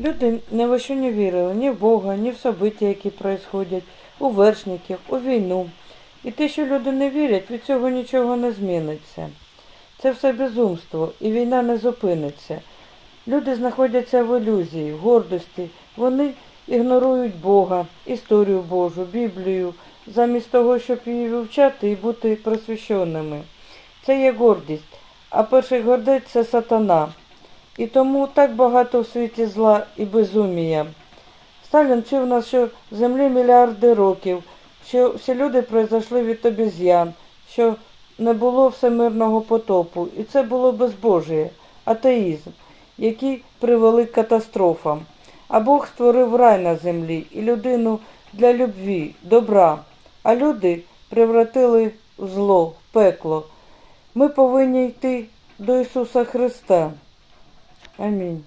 Люди ні во що не вірили, ні в Бога, ні в собиття, які происходять, у вершників, у війну. І те, що люди не вірять, від цього нічого не зміниться. Це все безумство, і війна не зупиниться. Люди знаходяться в ілюзії, в гордості. Вони ігнорують Бога, історію Божу, Біблію, замість того, щоб її вивчати і бути просвященими. Це є гордість, а перший гордець це сатана. І тому так багато в світі зла і безумія. Сталін вчив нас, що землі мільярди років, що всі люди пройшли від обіз'ян, що не було всемирного потопу, і це було безбожіє, атеїзм, який привели к катастрофам. А Бог створив рай на землі і людину для любві, добра, а люди превратили в зло, в пекло. Ми повинні йти до Ісуса Христа. I mean,